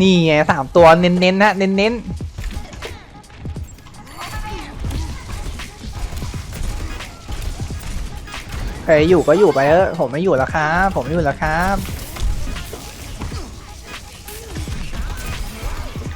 นี่ไงสามตัวเน้นๆนะเน้นๆใครอยู่ก็อยู่ไปเออผมไม่อยู่แล้วครับ ผมไม่อยู่แล้วครับ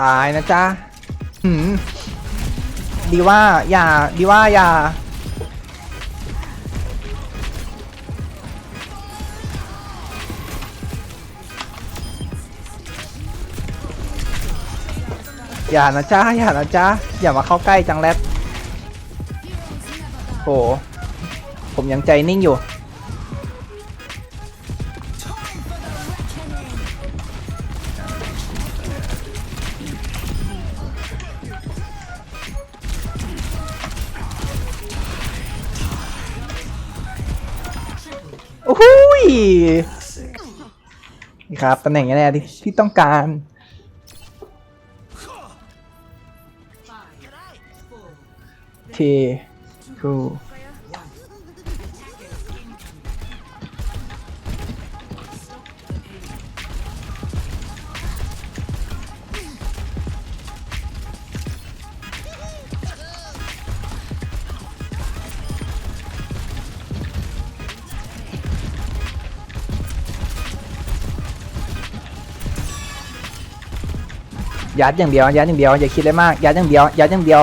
ตายนะจ๊ะหืมดีว่าอย่าดีว่าอย่า อย่านะจ๊ะอย่านะจ๊ะอย่ามาเข้าใกล้จังแรดโหผมยังใจนิ่งอยู่ โอ้โหนี่ครับตำแหน่งแหละที่ที่ต้องการ T two ยัดอย่างเดียวยัดอย่างเดียวอย่าคิดเลยมากยัดอย่างเดียวยัดอย่างเดียว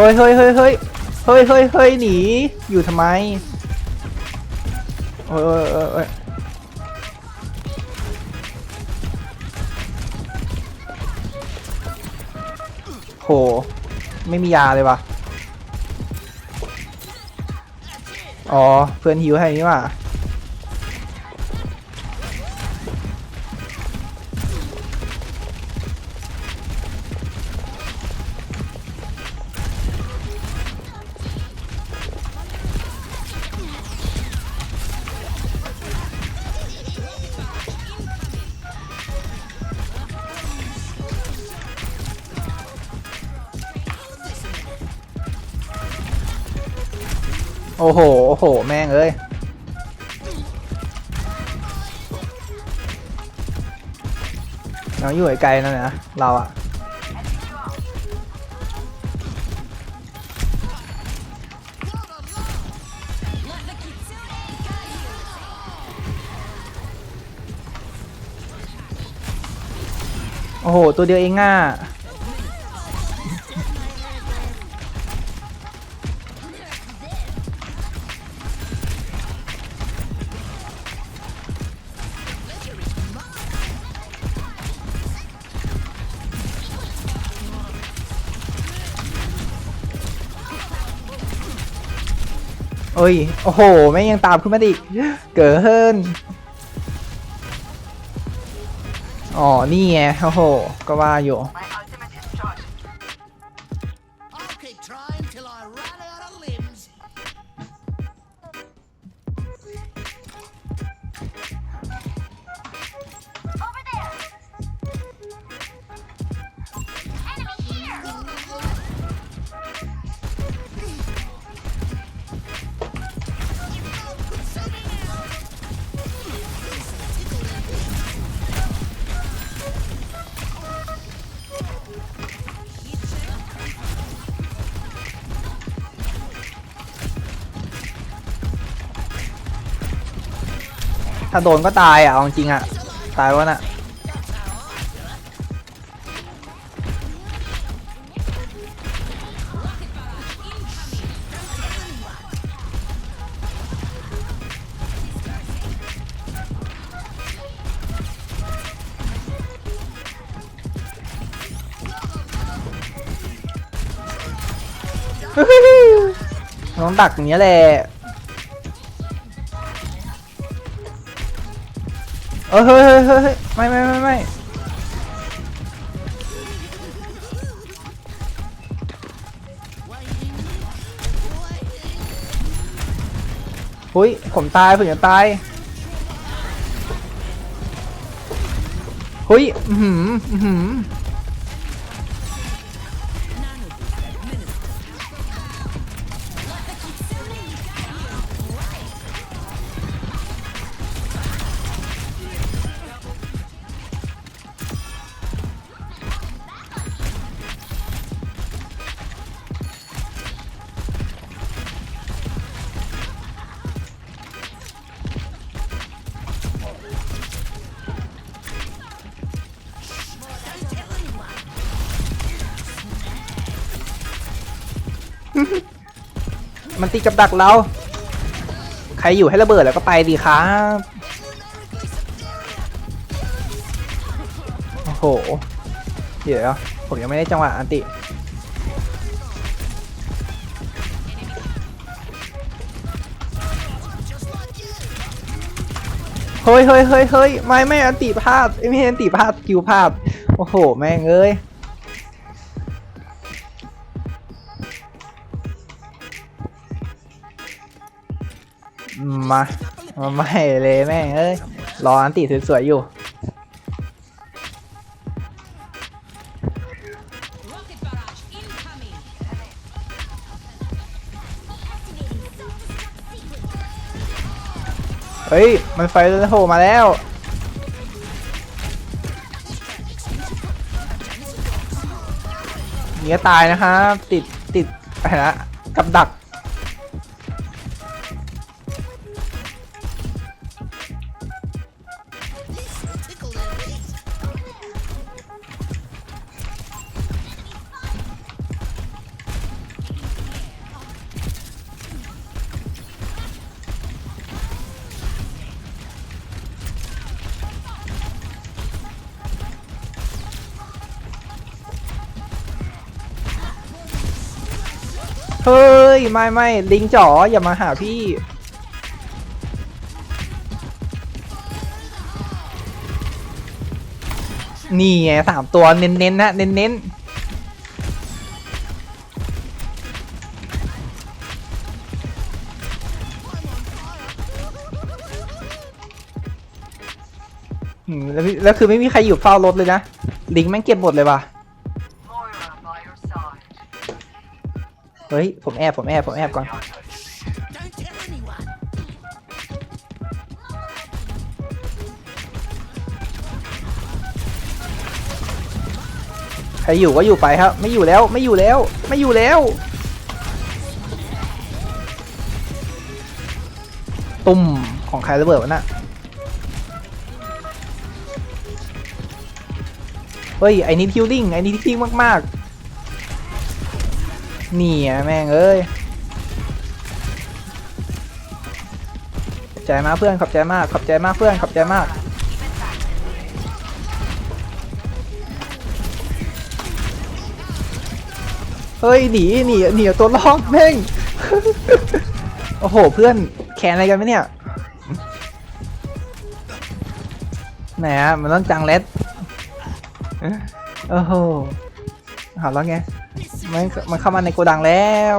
ฮ้ยเฮ้ยเฮ้ยเฮ้ยเฮ้ยเฮ้ยเฮ้ยหนี อยู่ทำไมเออเออเออเออโห ไม่มียาเลยวะอ๋อ เพื่อนหิวให้นี่ว่ะ โอ้โห โอ้โห แม่งเอ้ย เราอยู่ไกลๆนั่นนะเราอะโอ้โห ตัวเดียวเองอะ เอ้ย โอ้โห แม่งยังตามขึ้นมาดิเกินอ๋อ นี่ไง โอ้โห ก็ว่าอยู่ ถ้าโดนก็ตายอะเอาจริงอะ ตายวะน่ะต้องดักอย่างเงี้ยแหละ เออเฮ้ยเฮ้ยเฮ้ยเฮ้ยไม่ไม่ไม่ไม่หุยผมตายผมจะตายหุยอือหืม มันตีกับดักเรา ใครอยู่ให้ระเบิดแล้วก็ไปดีครับ โอ้โห เดี๋ยว ผมยังไม่ได้จังหวะอันติ เฮ้ยเฮ้ยเฮ้ยเฮ้ยไม่ไม่อันติพลาดไม่อันติพลาดคิวพลาด โอ้โห แม่งเอ้ย มามาไม่เลยแม่งเอ้ยรออันติสวยๆอยู่เฮ้ย มันไฟแล้วโผล่มาแล้ว เนี้ยตายนะครับ ติดติดอะไรนะกับดัก ฮ้ย ไม่ไม่ลิงจ๋ออย่ามาหาพี่ นี่ไงสามตัวเน้นๆนะเน้นๆอืมแล้วแล้วคือไม่มีใครอยู่เฝ้ารถเลยนะ ลิงแม่งเก็บหมดเลยว่ะ เฮ้ย ผมแอบ ผมแอบ ผมแอบก่อน ใครอยู่ก็อยู่ไปครับ ไม่อยู่แล้ว ไม่อยู่แล้ว ไม่อยู่แล้ว ตุ่มของใครระเบิดวะน่ะเฮ้ย ไอ้นี่ทิวลิงไอ้นี่ทิวมาก ๆ นี่ไงแม่งเอ้ยขอบใจมากเพื่อนขอบใจมากขอบใจมากเพื่อนขอบใจมาก เฮ้ยหนีหนีหนีตัวรอดแม่ง โอ้โหเพื่อนแขนอะไรกันไหมเนี่ยแหมมันต้องจังเล็ดโอ้โหหาแล้วไง มันมันเข้ามาในโกดังแล้ว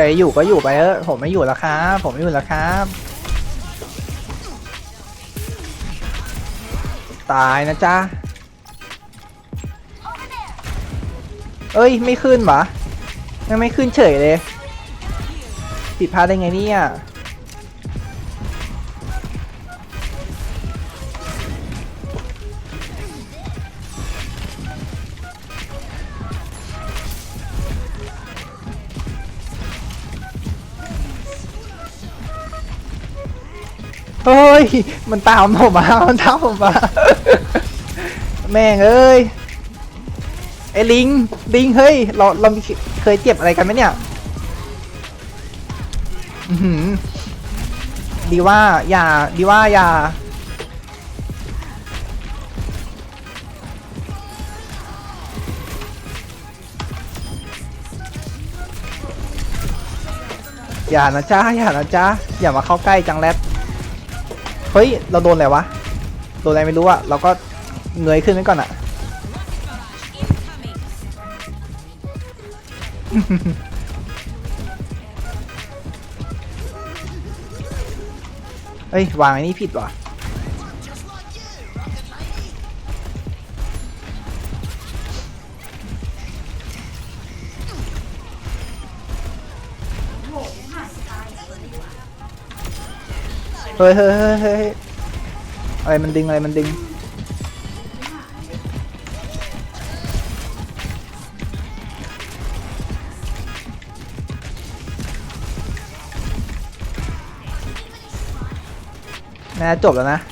รอยู่ก็อยู่ไปเถอะผมไม่อยู่แล้วครับผมไม่อยู่แล้วครับ ตายนะจ๊ะเอ้ยไม่ขึ้นหรอยังไม่ขึ้นเฉยเลย ผิดพลาดได้ไงเนี่ย ฮ้ย มันตามผมมา มันตามผมมา แม่งเอ้ย ไอ้ลิง ลิง เฮ้ย เรา เราเคยเจ็บอะไรกันไหมเนี่ยอือหือดีว่า อย่า ดีว่า อย่า อย่านะจ้าอย่านะจ้าอย่ามาเข้าใกล้จังแรด เฮ้ย เราโดนอะไรวะ โดนอะไรไม่รู้อะเราก็เงยขึ้นไว้ก่อนอะเฮ้ย วางไอ้นี่ผิดว่ะ เฮ้ยเฮ้ยเฮ้ยเฮ้ยอะไรมันดึงอะไรมันดึงน่าจะจบแล้วนะ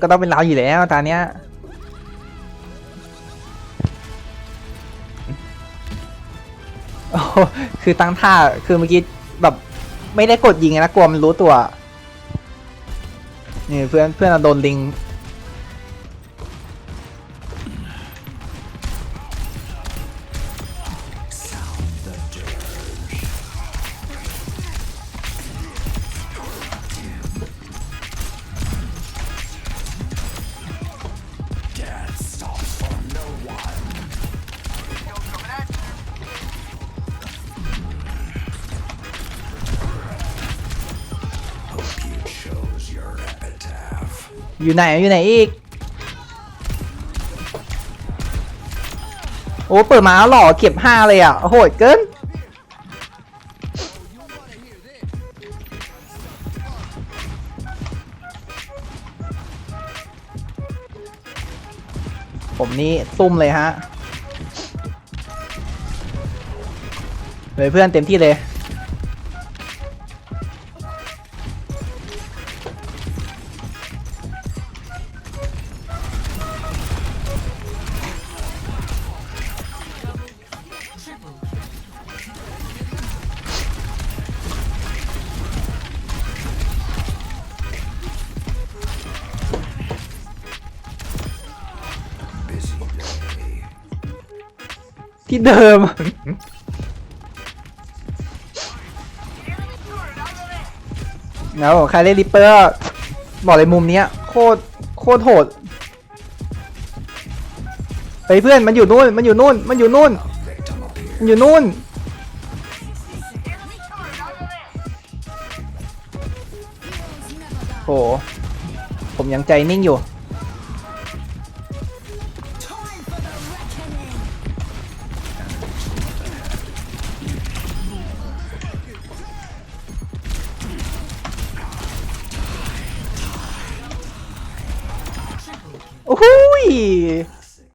ก็ต้องเป็นเราอยู่แล้วตอนเนี้ยโอ้คือตั้งท่าคือเมื่อกี้แบบไม่ได้กดยิงไงนะกลัวมันรู้ตัวนี่เพื่อนเพื่อนเราโดนลิง อยู่ไหนอยู่ไหนอีก โอ้เปิดมาแล้วหล่อเก็บห้าเลยอะโอ้โหเกินผมนี่ซุ่มเลยฮะเลยเพื่อนเต็มที่เลย ที่เดิม แล้วใครเล่นริปเปอร์บอกเลยมุมเนี้ยโคตรโคตรโหดเฮ้ยเพื่อนมันอยู่นู่นมันอยู่นู่นมันอยู่นู่นมันอยู่นู่นโหผมยังใจนิ่งอยู่ ย